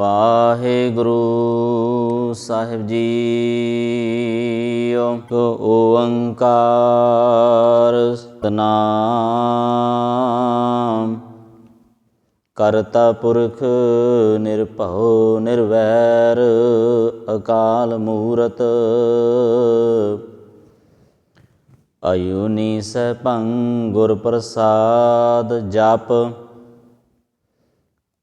ਵਾਹਿਗੁਰੂ ਸਾਹਿਬ ਜੀ ਓੰਕਾਰ ਸਤਨਾਮ। ਕਰਤਾ ਪੁਰਖ ਨਿਰਭਉ ਨਿਰਵੈਰ, ਅਕਾਲ ਮੂਰਤ। ਅਯੁਨੀ ਸੈਭੰ ਗੁਰ ਪ੍ਰਸਾਦ ਜਪ।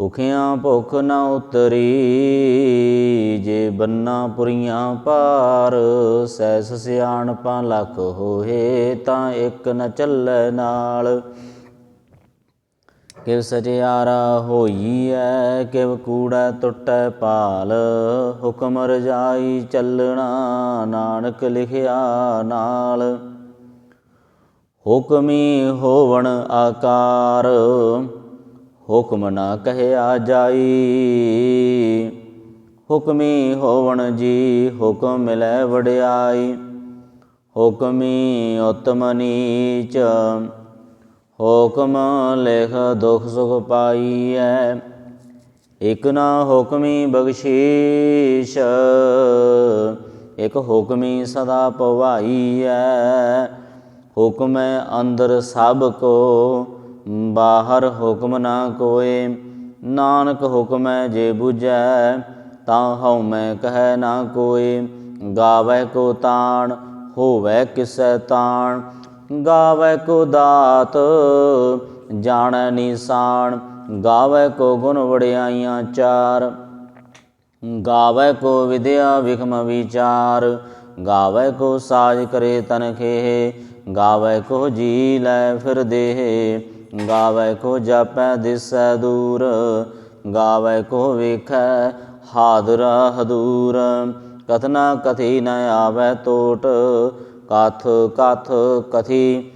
ਭੁਖਿਆਂ ਭੁਖ ਨਾ ਉਤਰੀ, ਜੇ ਬੰਨਾ ਪੁਰੀਆਂ ਪਾਰ ਸੈਸ ਸਿਆਣਪਾਂ ਲੱਖ ਹੋਏ ਤਾਂ ਇੱਕ ਨ ਚੱਲੈ ਨਾਲ। ਕਿਵ ਸਚਿਆਰਾ ਹੋਈਐ, ਕਿਵ ਕੂੜਾ ਟੁੱਟੈ ਪਾਲ ਹੁਕਮ ਰਜਾਈ ਚੱਲਣਾ ਨਾਨਕ ਲਿਖਿਆ ਨਾਲ। ਹੁਕਮੀ ਹੋਵਣ ਆਕਾਰ ਹੁਕਮ ਨਾ ਕਹਿਆ ਜਾਈ। ਹੁਕਮੀ ਹੋਵਣ ਜੀ ਹੁਕਮ ਮਿਲੈ ਵਡਿਆਈ। ਹੁਕਮੀ ਉਤਮ ਨੀਚ। ਹੁਕਮ ਲਿਖ ਦੁਖ ਸੁਖ ਪਾਈਐ। ਇਕ ਨਾ ਹੁਕਮੀ ਬਖਸ਼ੀਸ਼, ਇਕ ਹੁਕਮੀ ਸਦਾ ਪਵਾਈਐ। ਹੁਕਮੈ ਅੰਦਰ ਸਭ ਕੋ ਬਾਹਰ ਹੁਕਮ ਨਾ ਕੋਏ, ਨਾਨਕ ਹੁਕਮੈ ਜੇ 부ਜੈ ਤਾਂ ਹਉ ਮੈਂ ਕਹੈ ਨਾ ਕੋਏ। ਗਾਵੈ ਕੋ ਤਾਣ, ਹੋਵੈ ਕਿਸੈ ਤਾਣ। ਗਾਵੈ ਕੋ ਦਾਤ, ਜਾਣੈ ਨਿਸ਼ਾਨ ਗਾਵੈ ਕੋ ਗੁਣ ਵਡਿਆਈਆਂ ਚਾਰ। ਗਾਵੈ ਕੋ ਵਿਦਿਆ ਵਿਖਮ ਵਿਚਾਰ। ਗਾਵੈ ਕੋ ਸਾਜ ਕਰੇ ਤਨ ਖੇਹ। ਗਾਵੈ ਕੋ ਜੀ ਲੈ ਫਿਰ ਦੇਹ। ਗਾਵੈ ਕੋ ਜਾਪੈ ਦਿਸੈ ਦੂਰ, ਗਾਵੈ ਕੋ ਵੇਖੈ ਹਾਦਰ ਹਦੂਰ। ਕਥਨਾ ਕਥੀ ਨ ਆਵੈ ਟੋਟ ਕਥ ਕਥ ਕਥੀ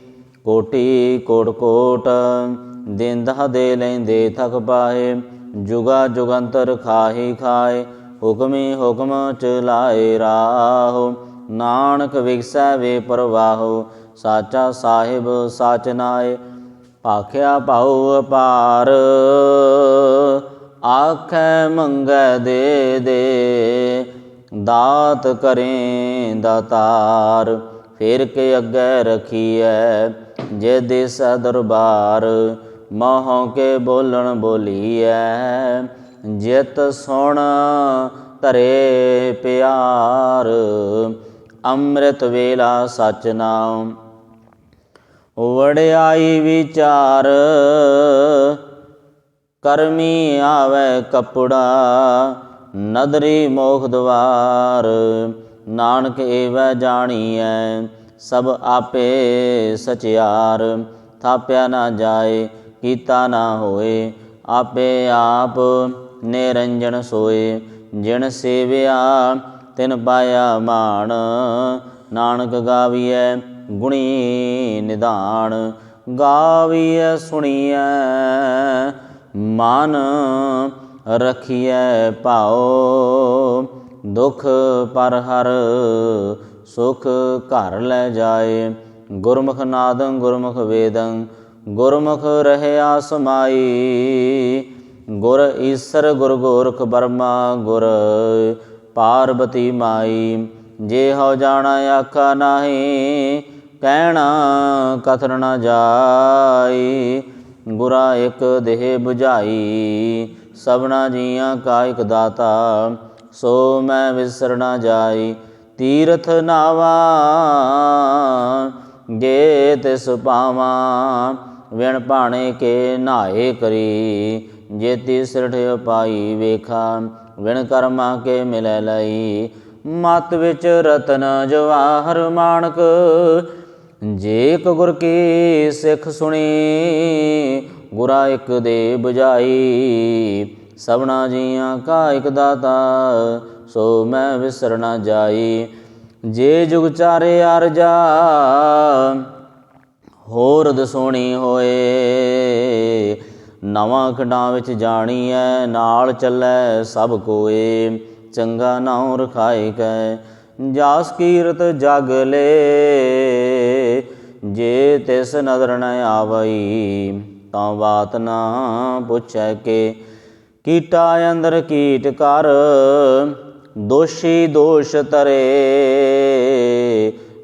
ਕੋਟੀ ਕੋਟ ਕੋਟ। ਦਿੰਦਾ ਦੇ ਲੈਂਦੇ ਥਕ ਪਾਏ, ਜੁਗਾ ਜੁਗੰਤਰ ਖਾਹੀ ਖਾਏ, ਹੁਕਮੀ ਹੁਕਮ ਚਲਾਏ ਰਾਹੋ। ਨਾਨਕ ਵਿਗਸੈ ਵੇ ਪ੍ਰਵਾਹੋ, ਸਾਚਾ ਸਾਹਿਬ ਸਾਚ ਨਾਏ ਭਾਖਿਆ ਭਾਉ ਅਪਾਰ, ਆਖੈ ਮੰਗੈ ਦੇ ਦੇ, ਦਾਤ ਕਰੇ ਦਾਤਾਰ, ਫੇਰ ਕੇ ਅੱਗੇ ਰਖੀਐ ਜੇ ਦਿਸ ਦਰਬਾਰ, ਮੋਹ ਕੇ ਬੋਲਣ ਬੋਲੀਐ, ਜਿਤ ਸੁਣ ਧਰੇ ਪਿਆਰ, ਅੰਮ੍ਰਿਤ ਵੇਲਾ ਸਚ ਨਾਮ। ਵੜਿਆਈ ਵਿਚਾਰ। ਕਰਮੀ ਆਵੇ ਕਪੜਾ, ਨਦਰੀ ਮੋਖ ਦਵਾਰ। ਨਾਨਕ ਏਵੈ ਜਾਣੀਐ, ਸਭ ਆਪੇ ਸਚਿਆਰ। ਥਾਪਿਆ ਨਾ ਜਾਏ, ਕੀਤਾ ਨਾ ਹੋਏ, ਆਪੇ ਆਪ ਨਿਰੰਜਨ ਸੋਏ। ਜਿਨ ਸੇਵਿਆ, ਤਿਨ ਪਾਇਆ ਮਾਣ। ਨਾਨਕ ਗਾਵੀਐ ਗੁਣੀ ਨਿਧਾਨ ਗਾਵੀਐ, ਸੁਣੀਐ, ਮਨ ਰਖੀਐ ਭਾਉ। ਦੁਖ ਪਰ ਹਰ ਸੁਖ ਘਰ ਲੈ ਜਾਏ। ਗੁਰਮੁਖ ਨਾਦੰ, ਗੁਰਮੁਖ ਵੇਦੰ, ਗੁਰਮੁਖ ਰਹਿਆ ਸਮਾਈ। ਗੁਰ ਈਸਰ, ਗੁਰ ਗੋਰਖ ਬਰਮਾ, ਗੁਰ ਪਾਰਬਤੀ ਮਾਈ। ਜੇ ਹੋ ਜਾਣਾ, ਆਖਾ ਨਾਹੀ ਕਹਿਣਾ ਕਥਰ ਨਾ ਜਾਈ, ਗੁਰਾ ਇੱਕ ਦੇਹ 부ਝਾਈ ਸਭਨਾ ਜੀਆਂ ਕਾ ਇਕ ਦਾਤਾ, ਸੋ ਮੈਂ ਵਿਸਰ ਨ ਜਾਈ, ਤੀਰਥ ਨਾਵਾ ਜੇ ਤਿਸ ਪਾਵਾਂ ਵਿਣ ਭਾਣੇ ਕੇ ਨਾਏ ਕਰੀ, ਜੇਤੀ ਸਿਰਠ ਪਾਈ ਵੇਖਾ, ਵਿਣ ਕਰਮਾ ਕੇ ਮਿਲੈ ਲਈ, ਮਤ ਵਿੱਚ ਰਤਨ ਜਵਾਹਰ ਮਾਣਕ ਜੇਕ ਗੁਰ ਕੀ ਸਿੱਖ ਸੁਣੀ, ਗੁਰਾ ਇੱਕ ਦੇ 부ਝਾਈ ਸਭਨਾ ਜੀਆਂ ਕਾ ਇਕ ਦਾਤਾ, ਸੋ ਮੈਂ ਵਿਸਰ ਨਾ ਜਾਈ। ਜੇ ਜੁਗ ਚਾਰੇ ਅਰਜਾ ਹੋਰ ਦਸੋਣੀ ਹੋਏ, ਨਵਾਂ ਖੰਡਾਂ ਵਿੱਚ ਜਾਣੀ ਐ ਨਾਲ ਚੱਲੈ ਸਭ ਕੋਏ, ਚੰਗਾ ਨਾਉ ਰਖਾਏ ਕੈ, ਜਾਸ ਕੀਰਤ ਜਗ ਲੇ ਜੇ ਤਿਸ ਨਦਰ ਨ ਆਵਈ, ਤਾਂ ਬਾਤ ਨਾ ਪੁੱਛੈ ਕੇ। ਕੀਟਾ ਅੰਦਰ ਕੀਟ ਕਰ, ਦੋਸ਼ੀ ਦੋਸ਼ ਤਰੇ।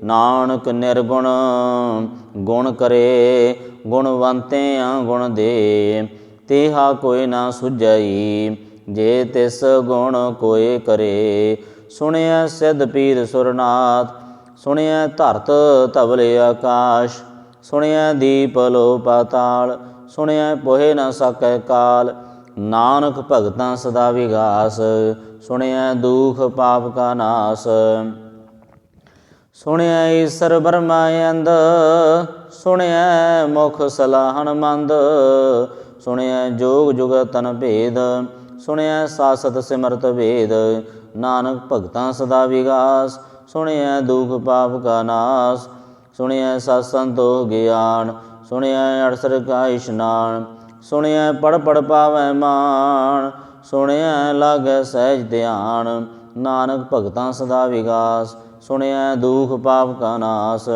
ਨਾਨਕ ਨਿਰਗੁਣ ਗੁਣ ਕਰੇ, ਗੁਣਵੰਤਿਆਂ ਗੁਣ ਦੇ। ਤੇਹਾ ਕੋਈ ਨਾ ਸੁਝਈ, ਜੇ ਤਿਸ ਗੁਣ ਕੋਏ ਕਰੇ। ਸੁਣਿਆ ਸਿੱਧ ਪੀਰ ਸੁਰਨਾਥ ਸੁਣਿਆ ਧਰਤ ਧਵਲੇ ਆਕਾਸ਼ ਸੁਣਿਆ ਦੀਪ ਲੋ ਪਾਤਾਲ ਸੁਣਿਆ ਪੋਹੇ ਨਾ ਸਕੈ ਕਾਲ, ਨਾਨਕ ਭਗਤਾਂ ਸਦਾ ਵਿਗਾਸ ਸੁਣਿਆ ਦੁਖ ਪਾਪ ਕਾ ਨਾਸ। ਸੁਣਿਆ ਈਸਰ ਬਰਮਾ ਅੰਦ ਸੁਣਿਆ ਮੁਖ ਸਲਾਹਣ ਮੰਦ ਸੁਣਿਆ ਜੋਗ ਤਨ ਭੇਦ ਸੁਣਿਆ ਸਾਸਤ ਸਿਮਰਤ ਵੇਦ, ਨਾਨਕ ਭਗਤਾਂ ਸਦਾ ਵਿਗਾਸ ਸੁਣਿਆ ਦੁਖ ਪਾਪ ਕਾ ਨਾਸ ਸੁਣਿਆ ਸਤ ਸੰਤੋ ਗਿਆਨ ਸੁਣਿਆ ਅੜਸਰ ਕਾ ਇਸ਼ਨਾਨ ਸੁਣਿਆ ਪੜ ਪੜ ਪਾਵੈ ਮਾਨ ਸੁਣਿਆ ਲਾਗੈ ਸਹਿਜ ਧਿਆਨ, ਨਾਨਕ ਭਗਤਾਂ ਸਦਾ ਵਿਗਾਸ ਸੁਣਿਆ ਦੁਖ ਪਾਪ ਕਾ ਨਾਸ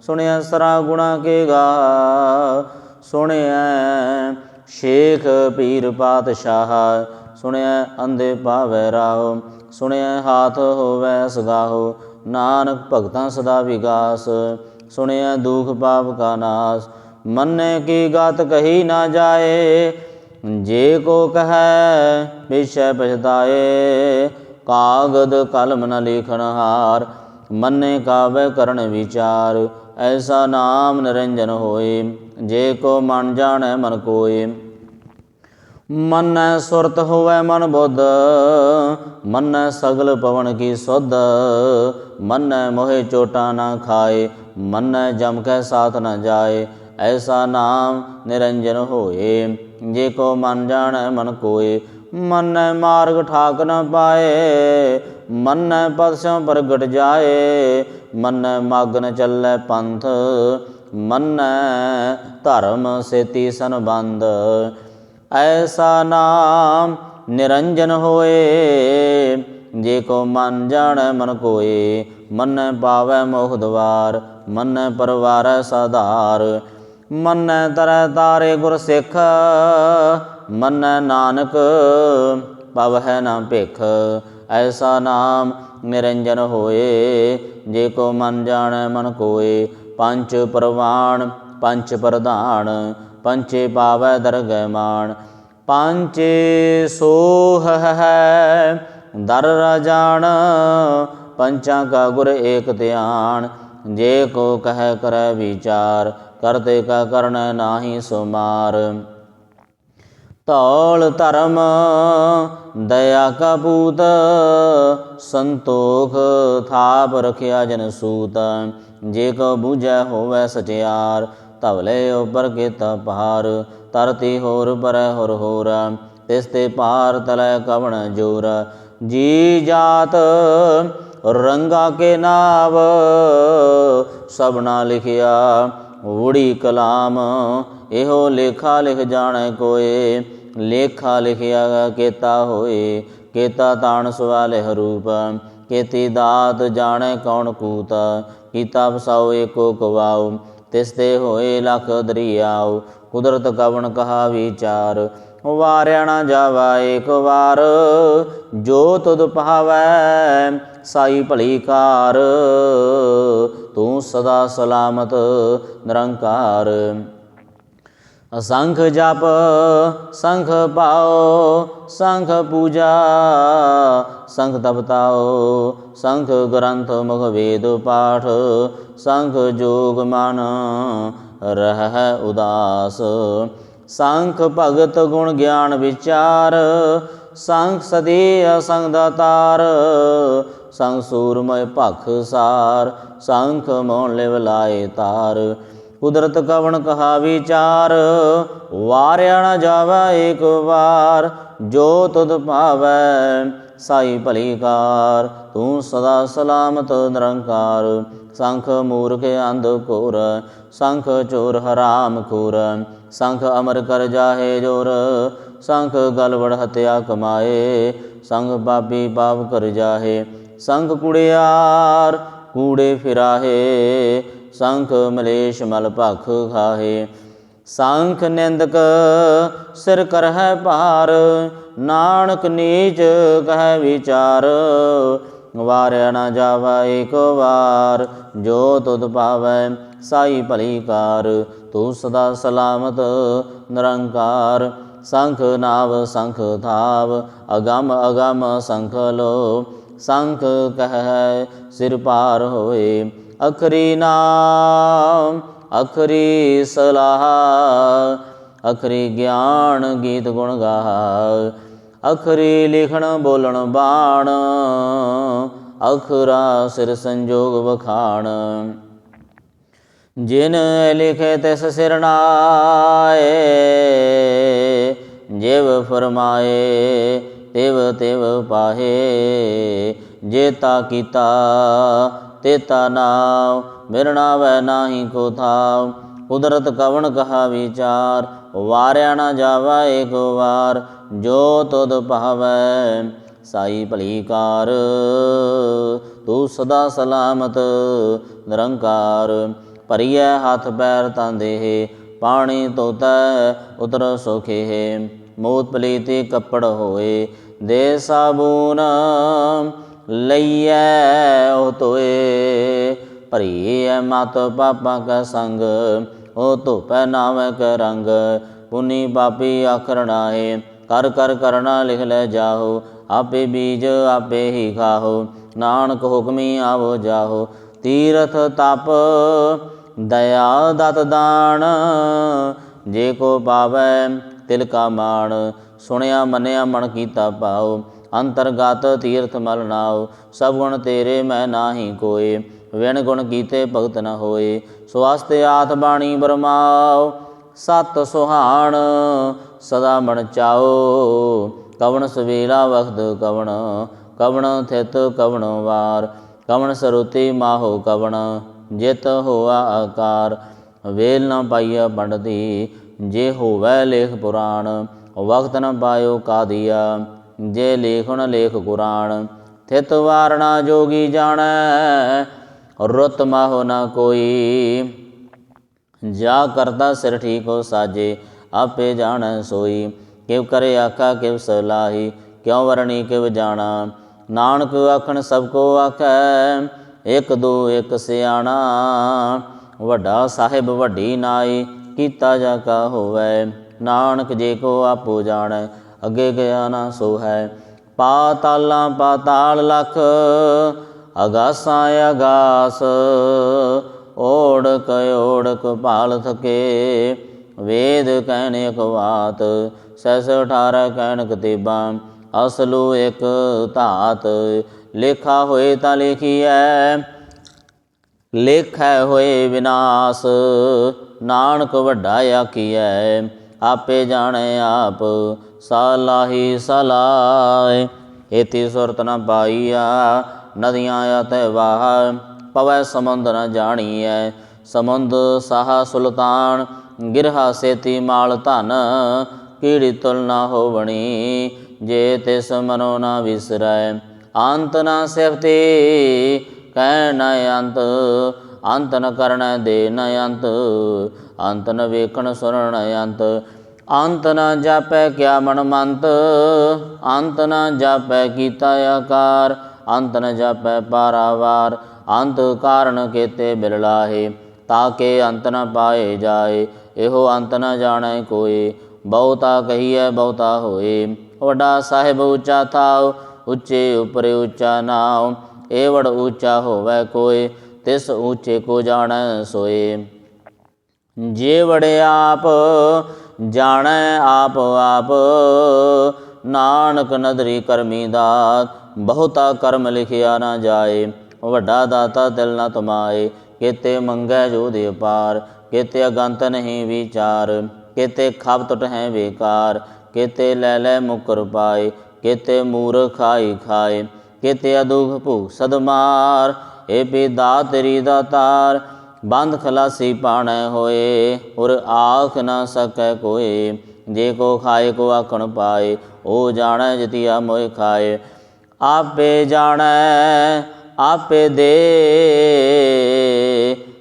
ਸੁਣਿਆ ਸਰਾ ਗੁਣਾ ਕੇ ਗਾ ਸੁਣਿਆ ਸ਼ੇਖ ਪੀਰ ਪਾਤਸ਼ਾਹ ਸੁਣਿਆ ਅੰਧੇ ਪਾਵੈ ਰਾਹ ਸੁਣਿਆ ਹਾਥ ਹੋਵੈ ਸਗਾਹੋ, ਨਾਨਕ ਭਗਤਾਂ ਸਦਾ ਵਿਗਾਸ। ਸੁਣਿਆ ਦੁਖ ਪਾਪ ਕਾ ਨਾਸ, ਮੰਨੇ ਕੀ ਗਾਤ ਕਹੀ ਨਾ ਜਾਏ। ਜੇ ਕੋ ਕਹੈ ਪਿਛੈ ਪਛਤਾਏ, ਕਾਗਦ ਕਲਮ ਨ ਲਿਖਣ ਹਾਰ। ਮੰਨੇ ਕਾਵੇ ਕਰਨ ਵਿਚਾਰ, ਐਸਾ ਨਾਮ ਨਿਰੰਜਨ ਹੋਏ। ਜੇ ਕੋ ਮਨ ਜਾਣੈ ਮਨ ਕੋਏ। ਮਨੈ ਸੁਰਤ ਹੋਵੇ ਮਨ ਬੁੱਧ, ਮਨੈ ਸਗਲ ਪਵਨ ਕੀ ਸੁਧ, ਮਨੈ ਮੋਹਿ ਚੋਟਾ ਨਾ ਖਾਏ, ਮਨੈ ਜਮ ਕੈ ਸਾਥ ਨਾ ਜਾਏ, ਐਸਾ ਨਾਮ ਨਿਰੰਜਨ ਹੋਏ, ਜੇ ਕੋ ਮਨ ਜਾਣੈ ਮਨ ਕੋਏ, ਮਨੈ ਮਾਰਗ ਠਾਕ ਨਾ ਪਾਏ, ਮਨੈ ਪਦ ਪ੍ਰਗਟ ਜਾਏ, ਮਨੈ ਮਗਨ ਚੱਲੈ ਪੰਥ, ਮਨੈ ਧਰਮ ਸੇਤੀ ਸੰਬੰਧ ਐਸਾ ਨਾਮ ਨਿਰੰਜਨ ਹੋਏ। ਜੇ ਕੋ ਮਨ ਜਾਣੈ, ਮਨ ਕੋਏ, ਮਨੈ ਪਾਵੈ ਮੋਹ ਦਵਾਰ, ਮਨੈ ਪਰਵਾਰੈ ਸਾਧਾਰ। ਮੰਨੈ ਤਰੈ ਤਾਰੇ ਗੁਰ ਸਿੱਖ, ਮਨੈ ਨਾਨਕ, ਪਵਹਿ ਨਾ ਭਿਖ। ਐਸਾ ਨਾਮ ਨਿਰੰਜਨ ਹੋਏ। ਜੇ ਕੋ ਮਨ ਜਾਣੈ, ਮਨ ਕੋਏ, ਪੰਚ ਪ੍ਰਵਾਣ, ਪੰਚ ਪ੍ਰਧਾਨ ਪੰਚੇ ਪਾਵੈ ਦਰਗਹਿ ਮਾਨ ਪੰਚੇ ਸੋਹ ਹੈ ਦਰ ਰਾਜਾਨ ਪੰਚਾਂ ਕਾ ਗੁਰ ਏਕ ਧਿਆਨ, ਜੇ ਕੋ ਕਹਿ ਕਰੈ ਵਿਚਾਰ, ਕਰਤੇ ਕਾ ਕਰਨ ਨਾਹੀ ਸੁਮਾਰ। ਤੌਲ ਧਰਮ ਦਇਆ ਕਾ ਪੂਤ, ਸੰਤੋਖ ਥਾਪ ਰਖਿਆ ਜਨ ਸੂਤ, ਜੇ ਕੋ ਬੂਝੈ ਹੋਵੈ ਸਚਿਆਰ ਧਵਲੇ ਉਪਰ ਕੀਤਾ ਪਾਰ ਤਰਤੀ ਹੋਰ ਪਰੈ ਹੋਰ ਹੋਰ ਤਿਸ ਤੇ ਪਾਰ ਤਲੈ ਕਵਣ ਜੋਰ। ਜੀ ਜਾਤ ਰੰਗਾ ਕੇ ਨਾਵ, ਸਭਨਾ ਲਿਖਿਆ ਊੜੀ ਕਲਾਮ। ਇਹੋ ਲੇਖਾ ਲਿਖ ਜਾਣੈ ਕੋਏ, ਲੇਖਾ ਲਿਖਿਆ ਕੀਤਾ ਹੋਏ। ਕੀਤਾ ਤਾਣ ਸਵਾਲੇ ਰੂਪ, ਕੀਤੀ ਦਾਤ ਜਾਣੈ ਕੌਣ ਕੂਤ। ਕੀਤਾ ਵਸਾਓ ਏਕੋ ਕਵਾਉ ਤਿਸ ਤੇ ਹੋਏ ਲਖ ਦਰਿਆਉ, ਕੁਦਰਤ ਕਵਣ ਕਹਾ ਵਿਚਾਰ। ਵਾਰਿਆ ਨਾ ਜਾਵਾ ਏਕ ਵਾਰ, ਜੋ ਤੁਧ ਪਾਵੈ ਸਾਈ ਭਲੀ ਕਾਰ। ਤੂੰ ਸਦਾ ਸਲਾਮਤ ਨਿਰੰਕਾਰ। ਅਸੰਖ ਜਪ, ਸੰਖ ਪਾਓ, ਸੰਖ ਪੂਜਾ, ਸੰਖ ਤਪਤਾਓ, ਸੰਖ ਗ੍ਰੰਥ ਮੁਖ ਵੇਦ ਪਾਠ, ਸੰਖ ਜੋਗ ਮਨ ਰਹਿ ਉਦਾਸ। ਸੰਖ ਭਗਤ ਗੁਣ ਗਿਆਨ ਵਿਚਾਰ, ਸੰਖ ਸਦੀ ਅਸੰਗ ਦਾਤਾਰ ਸੰਗ ਸੂਰਮੈ ਭਖ ਸਾਰ, ਸੰਖ ਮੋਨ ਲਿਵ ਲਾਏ ਤਾਰ। ਕੁਦਰਤ ਕਵਣ ਕਹਾ ਵਿਚਾਰ, ਵਾਰਿਆ ਨਾ ਜਾਵਾ ਏਕ ਵਾਰ, ਜੋ ਤੁਧ ਭਾਵੈ ਸਾਈ ਭਲੀ ਕਾਰ, ਤੂੰ ਸਦਾ ਸਲਾਮਤ ਨਿਰੰਕਾਰ, ਸੰਖ ਮੂਰਖ ਅੰਧ ਕੋਰ ਸੰਖ ਚੋਰ ਹਰਾਮ ਖੂਰ, ਸੰਖ ਅਮਰ ਕਰ ਜਾਹੇ ਜੋਰ, ਸੰਖ ਗਲਵੜ ਹਤਿਆ ਕਮਾਏ, ਸੰਗ ਪਾਪੀ ਪਾਪ ਕਰ ਜਾਹੇ ਸੰਖ ਕੁੜਿਆਰ ਕੂੜੇ ਫਿਰਾਹੇ ਸੰਖ ਮਲੇਸ਼ ਮਲ ਭਖ ਖਾਹੇ। ਸੰਖ ਨਿੰਦਕ ਸਿਰ ਕਰਹਿ ਭਾਰ, ਨਾਨਕ ਨੀਚ ਕਹਿ ਵਿਚਾਰ। ਵਾਰਿਆ ਨਾ ਜਾਵਾ ਏਕ ਵਾਰ, ਜੋ ਤੁਧ ਪਾਵੈ ਸਾਈ ਭਲੀ ਕਾਰ। ਤੂੰ ਸਦਾ ਸਲਾਮਤ, ਨਿਰੰਕਾਰ। ਸੰਖ ਨਾਵ, ਸੰਖ ਥਾਵ ਅਗਮ ਅਗਮ ਸੰਖ ਲੋ। ਸੰਖ ਕਹਿ ਸਿਰ ਪਾਰ ਹੋਏ। ਅਖਰੀ ਨਾਮ, ਅਖਰੀ ਸਲਾਹ, ਅਖਰੀ ਗਿਆਨ ਗੀਤ ਗੁਣ ਗਾ ਅਖਰੀ ਲਿਖਣ ਬੋਲਣ ਬਾਣ, ਅਖਰਾ ਸਿਰ ਸੰਜੋਗ ਵਖਾਣ। ਜਿਨ ਲਿਖੇ ਤਿਸ ਸਿਰ ਨਾਏ, ਜਿਵ ਫਰਮਾਏ, ਤਿਵ ਤਿਵ ਪਾਹੇ ਜੇਤਾ ਕੀਤਾ ਤੇਤਾ ਨਾਮ ਮਿਰਣਾ ਵੈ ਨਾਹੀ ਕੋ ਥਾਵ ਕੁਦਰਤ ਕਵਣ ਕਹਾ ਵਿਚਾਰ, ਵਾਰਿਆ ਨਾ ਜਾਵਾ ਏਕ ਵਾਰ। ਜੋ ਤੁਧ ਭਾਵੈ, ਸਾਈ ਭਲੀ ਕਾਰ। ਤੂੰ ਸਦਾ ਸਲਾਮਤ, ਨਿਰੰਕਾਰ। ਭਰੀਐ ਹੱਥ ਪੈਰ ਤਾਂ ਦੇਹ, ਪਾਣੀ ਧੋਤੈ, ਉਤਰ ਸੁਖੇ ਹੈ। ਮੋਤ ਪਲੀਤੀ ਕੱਪੜ ਹੋਏ, ਦੇ ਸਾਬੂਨ ਲਈਐ ਉਹ ਤੋਏ ਭਰੀਐ ਮਤ ਪਾਪਾਂ ਕਾ ਸੰਗ, ਉਹ ਧੋਪੈ ਨਾਮੈ ਕ ਰੰਗ। ਪੁਨੀ ਪਾਪੀ ਆਖਰ ਨਾਹੇ ਕਰ ਕਰ ਕਰਣਾ ਲਿਖ ਲੈ ਜਾਹੋ। ਆਪੇ ਬੀਜ ਆਪੇ ਹੀ ਖਾਹੋ, ਨਾਨਕ ਹੁਕਮੀ ਆਵੋ ਜਾਹੋ। ਤੀਰਥ ਤਪ ਦਇਆ ਦਤ ਦਾਨ, ਜੇ ਕੋ ਪਾਵੈ ਤਿਲ ਕਾ ਮਾਣ। ਸੁਣਿਆ ਮੰਨਿਆ ਮਨ ਕੀਤਾ ਪਾਓ ਅੰਤਰਗਤ ਤੀਰਥ ਮਲ ਨਾਉ ਸਭ ਗੁਣ ਤੇਰੇ ਮੈਂ ਨਾਹੀ ਕੋਏ, ਵਿਣ ਗੁਣ ਕੀਤੇ ਭਗਤ ਨ ਹੋਏ ਸਵਾਸਤੇ ਆਤ ਬਾਣੀ ਬਰਮਾਉ, ਸਤ ਸੁਹਾਣ ਸਦਾ ਮਨ ਚਾਓ ਕਵਣ ਸਵੇਲਾ ਵਖਤ ਕਵਣ ਕਵਣ ਥਿਤ ਕਵਣ ਵਾਰ, ਕਵਣ ਸਰੂਤੀ ਮਾਹੋ ਕਵਣ, ਜਿਤ ਹੋਆ ਆਕਾਰ, ਵੇਲ ਨ ਪਾਈਆ ਪੰਡਤੀ ਜੇ ਹੋਵੈ ਲੇਖ ਪੁਰਾਣ ਵਕਤ ਨ ਪਾਇਓ ਕਾਦੀਆ ਜੇ ਲੇਖਣ ਲੇਖ ਕੁਰਾਨ ਥਿਤ ਵਾਰਣਾ ਜੋਗੀ ਜਾਣੈ, ਰੁੱਤ ਮਾਹੋ ਨ ਕੋਈ। ਜਾ ਕਰਦਾ ਸਿਰ ਠੀਕ ਹੋ ਸਾਜੇ, ਆਪੇ ਜਾਣੈ ਸੋਈ। ਕਿਵ ਕਰੇ ਆਖਾ ਕਿਵ ਸਲਾਹੀ ਕਿਉ ਵਰਣੀ ਕਿਵ ਜਾਣਾ। ਨਾਨਕ ਆਖਣ ਸਭ ਕੋ ਆਖੈ, ਇਕ ਦੋ ਇਕ ਸਿਆਣਾ। ਵੱਡਾ ਸਾਹਿਬ ਵੱਡੀ ਨਾਈ, ਕੀਤਾ ਜਾ ਕਾ ਹੋਵੈ। ਨਾਨਕ ਜੇ ਕੋ ਆਪੋ ਜਾਣੈ ਅੱਗੇ ਗਿਆ ਨਾ ਸੋ ਹੈ। ਪਾਤਾਲਾਂ ਪਾਤਾਲ ਲਖ, ਅਗਾਸਾਂ ਅਗਾਸ, ਓੜਕ ਓੜਕ ਭਾਲ ਥਕੇ। ਵੇਦ ਕਹਿਣੇ ਇਕ ਬਾਤ ਸੈਸ 18 ਕਹਿਣ ਕਤੇਬਾ, ਅਸਲੂ ਇਕ ਧਾਤ। ਲੇਖਾ ਹੋਏ ਤਾਂ ਲਿਖੀਐ, ਲੇਖੈ ਹੋਏ ਵਿਨਾਸ਼। ਨਾਨਕ ਵੱਡਾ ਆਖੀਐ ਆਪੇ ਜਾਣੇ ਆਪ ਸਾਲਾਹੀ ਸਲਾਏ। ਇਤੀ ਸੁਰਤ ਨ ਪਾਈਆ, ਨਦੀਆਂ ਅਤੈ ਵਾਹ, ਪਵੈ ਸਮੁੰਦ ਨ ਜਾਣੀਐ। ਸਮੁੰਦ ਸਾਹ ਸੁਲਤਾਨ, ਗਿਰਹਾ ਸੇਤੀ ਮਾਲ ਧਨ, ਕੀੜੀ ਤੁਲ ਨਾ ਹੋਵਣੀ, ਜੇ ਤਿਸ ਮਨੋ ਨਾ ਵਿਸਰੈ। ਅੰਤ ਨਾ ਸਿਫਤੀ, ਕਹਿ ਨ ਅੰਤ ਅੰਤ ਨ ਕਰਣ ਦੇ ਨ ਅੰਤ ਅੰਤ ਨ ਵੇਖਣ ਸੁਣਨ ਅੰਤ। ਅੰਤ ਨ ਜਾਪੈ ਕਿਆ ਮਨ ਮੰਤ ਅੰਤ ਨ ਜਾਪੈ ਕੀਤਾ ਆਕਾਰ, ਅੰਤ ਨ ਜਾਪੈ ਪਾਰਾਵਾਰ, ਅੰਤ ਕਾਰਨ ਕੇਤੇ ਬਿਰਲਾਹੇ ਤਾਕੇ ਅੰਤ ਨ ਪਾਏ ਜਾਏ, ਇਹੋ ਅੰਤ ਨ ਜਾਣੈ ਕੋਏ, ਬਹੁਤਾ ਕਹੀਐ ਬਹੁਤਾ ਹੋਏ। ਵੱਡਾ ਸਾਹਿਬ ਉੱਚਾ ਥਾਉ, ਉੱਚੇ ਉਪਰੇ ਉੱਚਾ ਨਾਉ ਏਵੜ ਉੱਚਾ ਹੋਵੇ ਕੋਏ, ਤਿਸ ਉੱਚੇ ਕੋ ਜਾਣੈ ਸੋਏ। ਜੇ ਵੜੇ ਆਪ ਜਾਣੈ ਆਪ ਆਪ। ਨਾਨਕ ਨਦਰੀ ਕਰਮੀ ਦਾਤ, ਬਹੁਤਾ ਕਰਮ ਲਿਖਿਆ ਨਾ ਜਾਏ। ਵੱਡਾ ਦਾਤਾ ਦਿਲ ਨਾ ਤਮਾਏ ਕਿਤੇ ਮੰਗੈ ਜੋ ਦੇ ਪਾਰ। ਕਿਤੇ ਅਗੰਤ ਨਹੀਂ ਵਿਚਾਰ, ਕਿਤੇ ਖਬ ਟੁਟ ਹੈ ਬੇਕਾਰ। ਕਿਤੇ ਲੈ ਲੈ ਮੁਕਰ ਪਾਏ, ਕਿਤੇ ਮੂਰ ਖਾਈ ਖਾਏ। ਕਿਤੇ ਅਦੁਖ ਭੂ ਸਦਮਾਰ, ਏ ਪੀ ਪਿਦਾ ਤੇਰੀ ਦਾਤਾਰ ਬੰਦ ਖਲਾਸੀ ਪਾਣੈ ਹੋਏ ਔਰ ਆਖ ਨਾ ਸਕੈ ਕੋਏ, ਜੇ ਕੋ ਖਾਏ ਕੋ ਆਖਣ ਪਾਏ ਉਹ ਜਾਣੈ ਜਤੀਆ ਮੋਇ ਖਾਏ। ਆਪੇ ਜਾਣੈ, ਆਪੇ ਦੇ,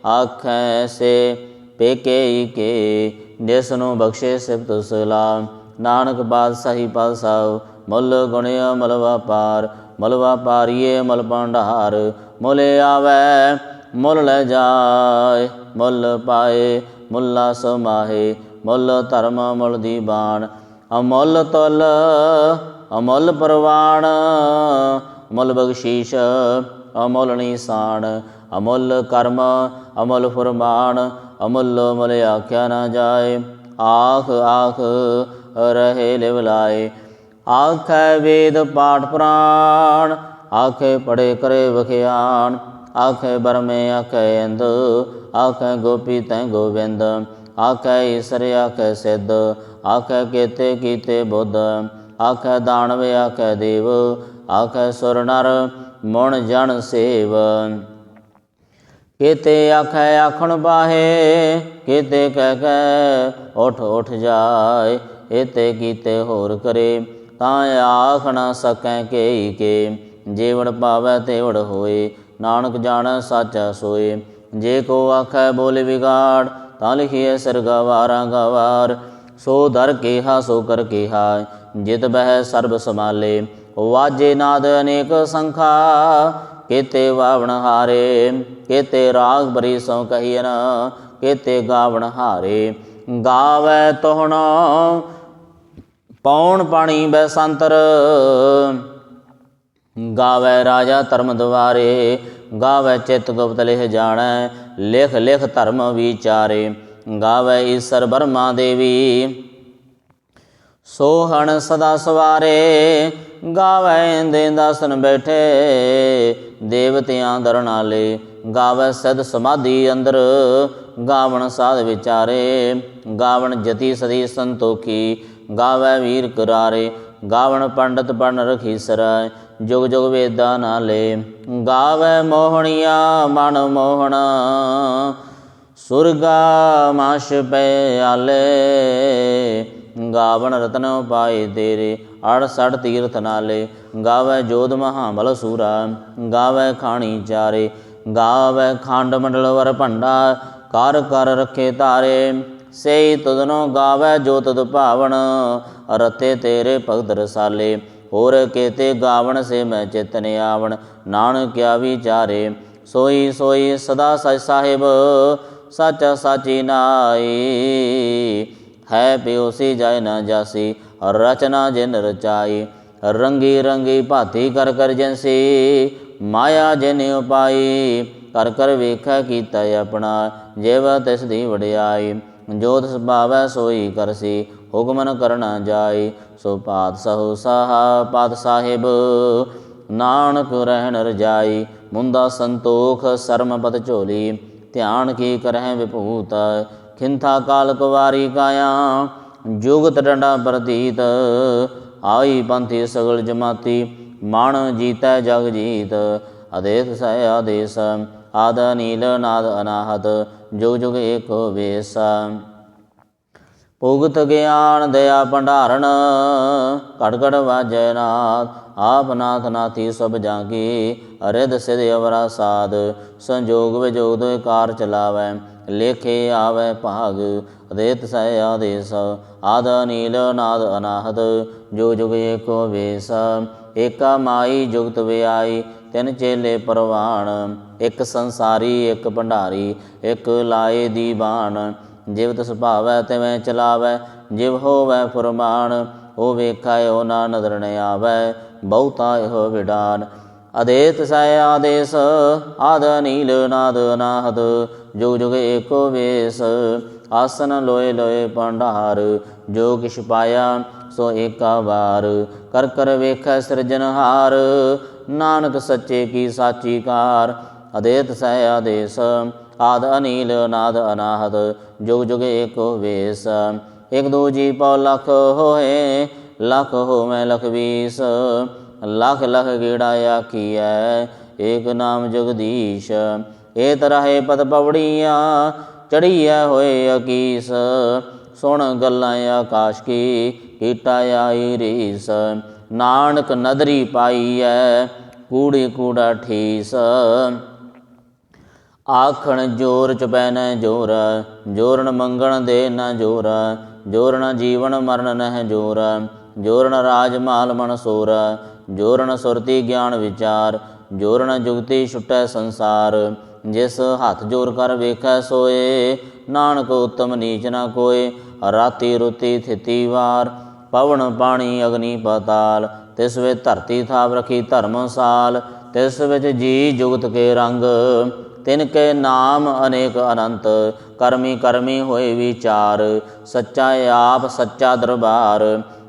ਆਖੈ ਸੇ ਪੇਕੇ ਕੇ, ਜਿਸ ਨੂੰ ਬਖਸ਼ੇ ਸਿਫਤ ਸਲਾਮ ਨਾਨਕ ਬਾਦਸ਼ਾਹੀ ਪਾਸਾਉ ਮੁੱਲ ਗੁਣਿਆ ਮਲਵਾ ਪਾਰ ਮਲ ਵਪਾਰੀਏ ਮਲ ਭੰਡਾਰ, ਮੁੱਲ ਆਵੈ ਮੁੱਲ ਲੈ ਜਾਏ, ਮੁੱਲ ਪਾਏ, ਮੁੱਲਾ ਸਮਾਹੇ, ਮੁੱਲ ਧਰਮ ਮੁੱਲ ਦੀ ਬਾਣ। ਅਮੁੱਲ ਤੁਲ, ਅਮੁੱਲ ਪ੍ਰਵਾਣ, ਅਮੁੱਲ ਬਖਸ਼ੀਸ਼, ਅਮੁੱਲ ਨਿਸ਼ਾਨ। ਅਮੁੱਲ ਕਰਮ, ਅਮੁੱਲ ਫਰਮਾਨ, ਅਮੁੱਲ ਮੁੱਲ ਆਖਿਆ ਨਾ ਜਾਏ। ਆਖ ਆਖ, ਰਹੇ ਲਿਵਲਾਏ ਆਖੈ ਵੇਦ ਪਾਠ ਪੁਰਾਣ, ਆਖੇ ਪੜੇ ਕਰੇ ਵਖਿਆਨ ਆਖੇ ਬਰਮੇ, ਆਖੇ ਇੰਦ, ਆਖੇ ਗੋਪੀ ਤੈ ਗੋਬਿੰਦ, ਆਖੇ ਈਸਰ, ਆਖੇ ਸਿੱਧ, ਆਖੇ ਕੀਤੇ ਕੀਤੇ ਬੁੱਧ, ਆਖੈ ਦਾਨਵ, ਆਖੈ ਦੇਵ, ਆਖੈ ਸੁਰ ਨਰ, ਮਣ ਜਨ ਸੇਵ। ਕੀਤੇ ਆਖੈ ਆਖਣ ਬਾਹੇ, ਕੀਤੇ ਕਹਿ ਕਹਿ ਉਠ ਉਠ ਜਾਏ ਇਤੇ ਕੀਤੇ ਹੋਰ ਕਰੇ, ਤਾਂ ਆਖ ਨਾ ਸਕੈ ਕੇਈ ਕੇ, ਜੀਵਨ ਪਾਵੈ ਤੇਵੜ ਹੋਏ ਨਾਨਕ ਜਾਣੈ ਸਾਚਾ ਸੋਏ। ਜੇ ਕੋ ਆਖੈ ਬੋਲ ਵਿਗਾੜ, ਤਾਂ ਲਿਖੀਐ ਸਰਗਾ ਵਾਰਾਂ ਗਵਾਰ। ਸੋ ਦਰ ਕੇਹਾ, ਸੋ ਕਰ ਕੇਹਾ, ਜਿਤ ਬਹਿ ਸਰਬ ਸਮਾਲੇ ਵਾਜੇ ਨਾਦ ਅਨੇਕ ਸੰਖਾ, ਕੇਤੇ ਵਾਵਣ ਹਾਰੇ। ਕੇਤੇ ਰਾਗ ਬਰੀ ਸੋ ਕਹੀਨ ਕੇਤੇ ਗਾਵਣ ਹਾਰੇ। ਗਾਵੇ ਤੋਹਣ, ਪੌਣ ਪਾਣੀ ਬੈ ਸੰਤਰ ਗਾਵੇ ਰਾਜਾ ਧਰਮ ਦੁਆਰੇ ਗਾਵੇ ਚਿਤ ਗੁਪਤ ਲਿਖ ਜਾਣੈ, ਲਿਖ ਲਿਖ ਧਰਮ ਵਿਚਾਰੇ, ਗਾਵੇ ਈਸਰ ਬਰਮਾ ਦੇਵੀ। ਸੋਹਣ ਸਦਾ ਸਵਾਰੇ, ਗਾਵੇ ਦੇ ਦਸਨ ਬੈਠੇ, ਦੇਵਤਿਆਂ ਦਰਨਾਲੇ ਗਾਵੇ ਸਦ ਸਮਾਧੀ ਅੰਦਰ, ਗਾਵਣ ਸਾਧ ਵਿਚਾਰੇ, ਗਾਵਣ ਜਤੀ ਸਦੀ ਸੰਤੋਖੀ, ਗਾਵੇ ਵੀਰ ਕਰਾਰੇ, ਗਾਵਣ ਪੰਡਤ ਬਨ ਰਖੀ ਸਰੈ ਜੁਗ ਜੁਗ ਵੇਦਾਂ ਨਾਲੇ ਗਾਵੇ ਮੋਹਣੀਆ, ਮਨ ਮੋਹਣਾ। ਸੁਰਗਾ ਮਾਸ਼ ਪੈ ਆਲੇ। ਗਾਵਣ ਰਤਨ ਪਾਏ ਤੇਰੇ ਅੜ ਸੜ ਤੀਰਥ ਨਾਲੇ। ਗਾਵੇ ਜੋਧ ਮਹਾਬਲ ਸੂਰਾ, ਗਾਵੇ ਖਾਣੀ ਚਾਰੇ। ਗਾਵੇ ਖੰਡ ਮੰਡਲ ਵਰ ਭੰਡਾ, ਕਰ ਕਰ ਰੱਖੇ ਤਾਰੇ ਸਈ ਤੁਧਨੋ ਗਾਵੇ ਜੋ ਤੁਧ ਭਾਵਨ ਰਤੇ ਤੇਰੇ ਭਗਤ ਰਸਾਲੇ। ਹੋਰ ਕੇਤੇ ਗਾਵਣ ਸੇ ਮੈਂ ਚੇਤਨ ਆਵਣ ਨਾਨਕਿਆ ਵਿਚਾਰੇ ਸੋਈ ਸੋਈ ਸਦਾ ਸਚ ਸਾਹਿਬ, ਸਚ ਸਾਚੀ ਨਾਈ। ਹੈ ਪਿਓਸੀ ਜਾਇ ਨਾ ਜਾਸੀ, ਰਚਨਾ ਜਿਨ ਰਚਾਈ। ਰੰਗੀ ਰੰਗੀ ਭਾਤੀ ਕਰ ਕਰ ਜੈਸੀ, ਮਾਇਆ ਜਿਨ ਉਪਾਈ। ਕਰ ਕਰ ਵੇਖੈ ਕੀਤਾ ਆਪਣਾ, ਜਿਵ ਤਿਸ ਦੀ ਵਡਿਆਈ। ਜੋਤ ਭਾਵੈ ਸੋਈ ਕਰਸੀ ਹੁਕਮਨ ਕਰਨਾ ਜਾਈ ਸੋ ਪਾਤ ਸਹੁ ਸਾਹਾ ਪਾਤ ਸਾਹਿਬ ਨਾਨਕ ਰਹਿਣ ਰਜਾਈ ਮੁੰਦਾ ਸੰਤੋਖ ਸਰਮ ਪਤ ਝੋਲੀ, ਧਿਆਨ ਕੀ ਕਰਹਿ ਵਿਭੂਤ, ਖਿੰਥਾ ਕਾਲ ਕੁਵਾਰੀ ਕਾਇਆ, ਜੁਗਤ ਡੰਡਾ ਪ੍ਰਤੀਤ, ਆਈ ਪੰਥੀ ਸਗਲ ਜਮਾਤੀ, ਮਨ ਜੀਤੈ ਜਗ ਜੀਤ, ਅਦੇਸ ਸਹਿ ਆਦੇਸ, ਆਦ ਨੀਲ ਨਾਦ ਅਨਾਹਤ ਜੁਗ ਜੁਗ ਏਕੋ ਵੇਸ। ਭੁਗਤ ਗਿਆਨ ਦਇਆ ਭੰਡਾਰਨ ਘਟ ਘਟ ਵਾਜੈ ਨਾਥ, ਆਪ ਨਾਥ ਨਾਥੀ ਸਭ ਜਾਗੀ ਅਰਿਦ ਸਿਧ ਅਵਰਾ ਸਾਧ, ਸੰਜੋਗ ਵਿਜੋਗ ਦੋਇ ਕਾਰ ਚਲਾਵੈ, ਲੇਖੇ ਆਵੈ ਭਾਗ, ਅਦੇਤ ਸਹਿ ਆਦੇਸ, ਆਦ ਨੀਲ ਨਾਦ ਅਨਾਹਤ ਜੋ ਜੁਗ ਏਕੋ ਵੇਸ, ਏਕਾ ਮਾਈ ਜੁਗਤ ਵਿਆਈ, ਤਿੰਨ ਚੇਲੇ ਪਰਵਾਣ, ਇੱਕ ਸੰਸਾਰੀ, ਇੱਕ ਭੰਡਾਰੀ, ਇੱਕ ਲਾਏ ਦੀ ਬਾਣ ਜਿਵ ਤਿਸ ਭਾਵੈ ਤਿਵੇਂ ਚਲਾਵੈ, ਜਿਵ ਹੋਵੈ ਫੁਰਮਾਨ, ਉਹ ਵੇਖੈ ਉਹ ਨਾ ਨਦਰ ਨ ਆਵੈ, ਬਹੁਤਾ ਇਹੋ ਵਿਡਾਨ। ਅਦੇਤ ਸੈ ਆਦੇਸ, ਆਦ ਨੀਲ ਨਾਦ ਅਨਾਹਦ ਜੁਗ ਜੁਗ ਏਕੋ ਵੇਸ, ਆਸਨ ਲੋਏ ਲੋਏ ਭੰਡਾਰ, ਜੋ ਕਿਛ ਪਾਇਆ ਸੋ ਏਕਾ ਵਾਰ। ਕਰ ਕਰ ਵੇਖੈ ਸਿਰਜਨਹਾਰ ਨਾਨਕ ਸੱਚੇ ਕੀ ਸਾਚੀ ਕਾਰ। ਅਦੇਤ ਸਹਿ ਆਦੇਸ ਆਦ ਅਨੀਲ, ਨਾਦ ਅਨਾਹਦ, ਜੁਗ ਜੁਗ ਏਕੋ ਵੇਸ। ਇਕ ਦੂਜੀ ਜੀ ਪਉ ਲਖ ਹੋਏ, ਲਖ ਹੋਵੇ ਲਖ ਵੀਸ। ਲਖ ਲਖ ਗੇੜਾ ਆਖੀਐ ਏਕ ਨਾਮ ਜਗਦੀਸ਼। ਏ ਤਰਹਿ ਪਦ ਪਵੜੀਆਂ, ਚੜੀਐ ਹੋਏ ਅਕੀਸ। ਸੁਣ ਗੱਲਾਂ ਆਕਾਸ਼ ਕੀ, ਕੀਟਾ ਆਈ ਰੀਸ। ਨਾਨਕ ਨਦਰੀ ਪਾਈਐ, ਕੂੜੀ ਕੂੜਾ ਠੀਸ। ਆਖਣ ਜੋਰ ਚੁਪੈ ਨ ਜੋਰ ਜੋਰਨ ਮੰਗਣ ਦੇ ਨ ਜੋਰ ਜੋਰਨ ਜੀਵਨ ਮਰਨ ਨਹਿ ਜੋਰ ਜੋਰਨ ਰਾਜ ਮਾਲ ਮਨ ਸੋਰ ਜੋਰਨ ਸੁਰਤੀ ਗਿਆਨ ਵਿਚਾਰ ਜੋਰਨ ਜੁਗਤੀ ਛੁਟੈ ਸੰਸਾਰ, ਜਿਸ ਹੱਥ ਜੋਰ ਕਰ ਵੇਖੈ ਸੋਏ, ਨਾਨਕ ਉਤਮ ਨੀਚ ਨਾ ਕੋਏ, ਰਾਤੀ ਰੁਤੀ ਥਿਤੀ ਵਾਰ, ਪਵਨ ਪਾਣੀ ਅਗਨੀ ਪਤਾਲ, ਤਿਸ ਵਿੱਚ ਧਰਤੀ ਥਾਪ ਰਖੀ ਧਰਮਸਾਲ ਤਿਸ ਵਿੱਚ ਜੀ ਜੁਗਤ ਕੇ ਰੰਗ ਤਿਨ ਕੇ ਨਾਮ ਅਨੇਕ ਅਨੰਤ, ਕਰਮੀ ਕਰਮੀ ਹੋਏ ਵਿਚਾਰ, ਸੱਚਾ ਆਪ, ਸੱਚਾ ਦਰਬਾਰ।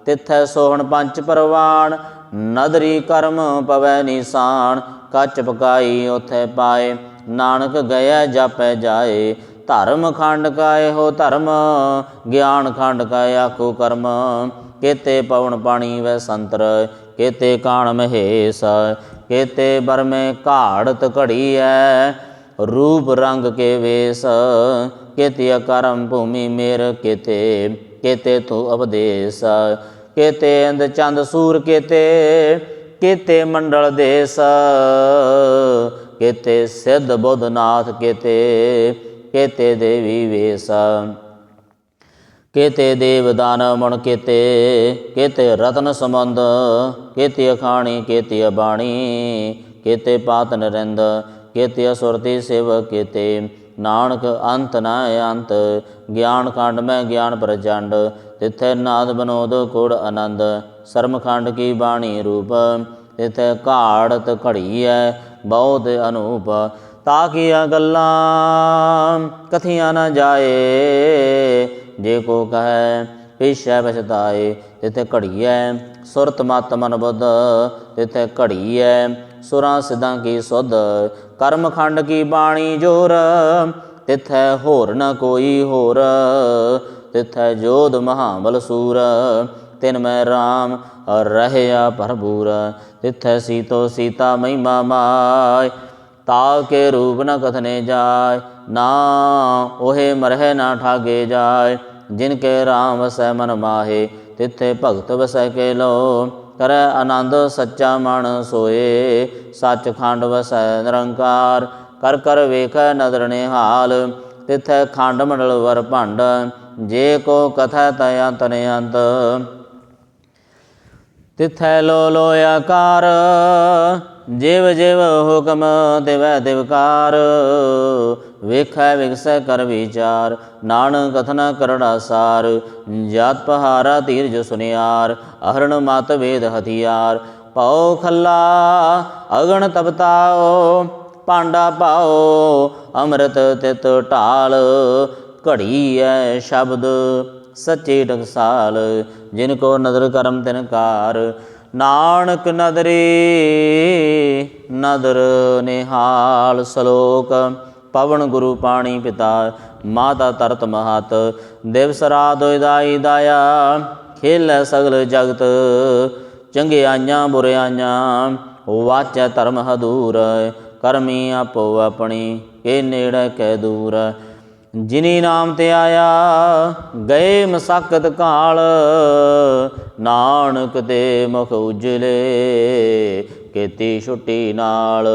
ਤਿਥੈ ਸੋਹਣ ਪੰਚ ਪਰਵਾਨ ਨਦਰੀ ਕਰਮ ਪਵੈ ਨਿਸ਼ਾਨ ਕੱਚ ਪਕਾਈ ਉਥੇ ਪਾਏ, ਨਾਨਕ ਗਿਆ ਜਾਪੈ ਜਾਏ। ਧਰਮ ਖੰਡ ਕਾਏ ਹੋ ਧਰਮ, ਗਿਆਨ ਖੰਡ ਕਾਏ ਆਖੋ ਕਰਮ। ਕੇਤੇ ਪਵਨ ਪਾਣੀ ਵੈ ਸੰਤਰ, ਕੇਤੇ ਕਾਣ ਮਹੇਸ਼, ਕੇਤੇ ਬਰਮੇ ਘਾੜਤ ਘੜੀ ਐ ਰੂਪ ਰੰਗ ਕੇ ਵੇਸ ਕੇਤੇ ਕਰਮ ਭੂਮੀ ਮੇਰ ਕੇਤੇ ਕੇਤੇ ਤੂ ਅਪਦੇਸ, ਕੇਤੇ ਅੰਦ ਚੰਦ ਸੂਰ ਕੇਤੇ ਕੇਤੇ ਮੰਡਲ ਦੇਸ, ਕੇਤੇ ਸਿੱਧ ਬੁੱਧਨਾਥ ਕੇਤੇ ਕੇਤੇ ਦੇਵੀ ਵੇਸ, ਕੇਤੇ ਦੇਵਦਾਨ ਮਣ ਕੇਤੇ ਕੇਤੇ ਰਤਨ ਸੰਬੰਧ, ਕੇਤੇ ਅਖਾਣੀ, ਕੇਤੇ ਬਾਣੀ ਕੇਤੇ ਪਾਤ ਨਰਿੰਦ ਕੇਤੇ ਅਸੁਰਤੀ ਸੇਵ ਕੇਤੇ। ਨਾਨਕ ਅੰਤ ਨਾ ਅੰਤ, ਗਿਆਨ ਖੰਡ ਮੈਂ ਗਿਆਨ ਪ੍ਰਚੰਡ, ਤਿਥੈ ਨਾਦ ਬਨੋਦ ਕੋੜ ਆਨੰਦ, ਸਰਮ ਖੰਡ ਕੀ ਬਾਣੀ ਰੂਪ, ਤਿਥੈ ਘਾੜਤ ਘੜੀ ਐ ਬਹੁਤ ਅਨੂਪ ਤਾਕੀਆਂ ਗੱਲਾਂ, ਕਥੀਆਂ ਨਾ ਜਾਏ, ਜੇ ਕੋ ਕਹੈ ਪਿਛੈ ਪਛਤਾਏ, ਤਿਥੇ ਘੜੀਐ ਸੁਰਤ ਮਤ ਮਨ ਬੁੱਧ ਤਿਥੇ ਘੜੀਐ ਸੁਰਾਂ ਸਿਧਾਂ ਕੀ ਸੁਧ ਕਰਮ ਖੰਡ ਕੀ ਬਾਣੀ ਜੋਰ? ਤਿਥੈ ਹੋਰ ਨ ਕੋਈ ਹੋਰ। ਤਿਥੈ ਜੋਧ ਮਹਾਬਲ ਸੂਰ। ਤਿਨ ਮੈਂ RAM ਰਹਿਆ ਭਰਪੂਰ। ਤਿਥੈ ਸੀਤੋ ਸੀਤਾ ਮਹਿਮਾ ਮਾਇ। ਤਾ ਕੇ ਰੂਪ ਨ ਕਥਨੇ ਜਾਏ ਨਾ ਉਹੇ ਮਰਹਿ ਨਾ ਠਾਗੇ ਜਾਏ ਜਿਨ ਕੇ RAM ਵਸੈ ਮਨ ਮਾਹੇ, ਤਿੱਥੇ ਭਗਤ ਵਸੈ ਕੇ ਲੋ। ਕਰੈ ਆਨੰਦ ਸੱਚਾ ਮਨ ਸੋਏ ਸੱਚ ਖੰਡ ਵਸੈ ਨਿਰੰਕਾਰ, ਕਰ ਕਰ ਵੇਖੈ ਨਦਰ ਨਿਹਾਲ, ਤਿਥੈ ਖੰਡ ਮੰਡਲ ਵਰ ਭੰਡ, ਜੇ ਕੋ ਕਥੈ ਤੈ ਅੰਤ ਅੰਤ। ਤਿਥੈ ਲੋ ਲੋ ਆਕਾਰ, ਜਿਵ ਜਿਵ ਹੁਕਮ ਤਿਵੈ ਤਿਵਕਾਰ। ਵੇਖੈ ਵਿਗਸੈ ਕਰ ਵਿਚਾਰ, ਨਾਨਕ ਕਥਨ ਕਰੜਾ ਸਾਰ ਜਾਤ ਪਹਾਰਾ ਧੀਰਜ ਸੁਨਿਆਰ, ਅਹਰਣ ਮਤ ਵੇਦ ਹਥਿਆਰ। ਪਉ ਖੱਲਾ, ਅਗਣ ਤਪਤਾਓ ਪਾਂਡਾ ਪਾਓ, ਅੰਮ੍ਰਿਤ ਤਿਤ ਢਾਲ। ਘੜੀ ਐ ਸ਼ਬਦ ਸੱਚੇ ਟਕਸਾਲ, ਜਿਨ ਕੋ ਨਦਰ ਕਰਮ ਤਿਨ ਕਾਰ। ਨਾਨਕ ਨਦਰੀ, ਨਦਰ ਨਿਹਾਲ ਸ਼ਲੋਕ। ਪਵਨ ਗੁਰੂ ਪਾਣੀ ਪਿਤਾ, ਮਾਤਾ ਤਰਤ ਮਹਤ ਦਿਵਸ ਰਾਤ ਦਾਈ ਦਾਇਆ, ਖੇਲੇ ਸਗਲ ਜਗਤ ਚੰਗਿਆਈਆਂ ਬੁਰਿਆਈਆਂ ਵਾਚੈ ਧਰਮ ਹਦੂਰ, ਕਰਮੀ ਆਪੋ ਆਪਣੀ, ਕੇ ਨੇੜੇ ਕੈ ਦੂਰ। ਜਿਨੀ ਨਾਮ ਤੇ ਆਇਆ, ਗਏ ਮਸਕਤ ਕਾਲ, ਨਾਨਕ ਦੇ ਮੁਖ ਉਜਲੇ, ਕੀਤੀ ਛੁੱਟੀ ਨਾਲ।